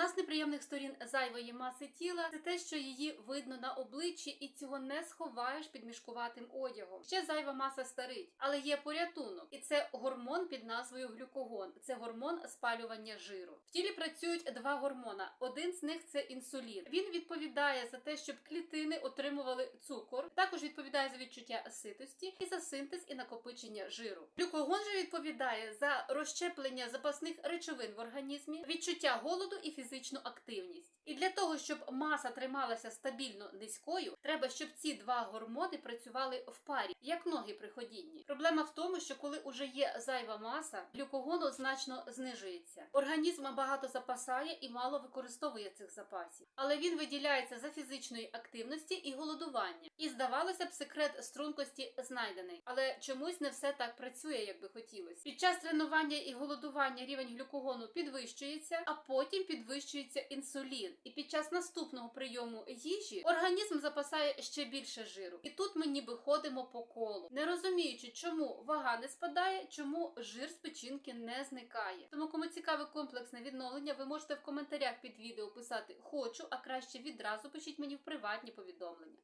Одна з неприємних сторін зайвої маси тіла це те, що її видно на обличчі, і цього не сховаєш під мішкуватим одягом. Ще зайва маса старить, але є порятунок, і це гормон під назвою глюкогон. Це гормон спалювання жиру. В тілі працюють два гормона. Один з них це інсулін. Він відповідає за те, щоб клітини отримували. Також відповідає за відчуття ситості і за синтез і накопичення жиру. Глюкогон же відповідає за розщеплення запасних речовин в організмі, відчуття голоду і фізичну активність. І для того, щоб маса трималася стабільно низькою, треба, щоб ці два гормони працювали в парі, як ноги при ходінні. Проблема в тому, що коли уже є зайва маса, глюкогону значно знижується. Організм багато запасає і мало використовує цих запасів, але він виділяється за фізичної активності і голодування. І здавалося б, секрет стрункості знайдений, але чомусь не все так працює, як би хотілося. Під час тренування і голодування рівень глюкогону підвищується, а потім підвищується інсулін. І під час наступного прийому їжі організм запасає ще більше жиру. І тут ми ніби ходимо по колу, не розуміючи, чому вага не спадає, чому жир з печінки не зникає. Тому, кому цікаве комплексне відновлення, ви можете в коментарях під відео писати хочу, а краще відразу пишіть мені в приватні повідомлення.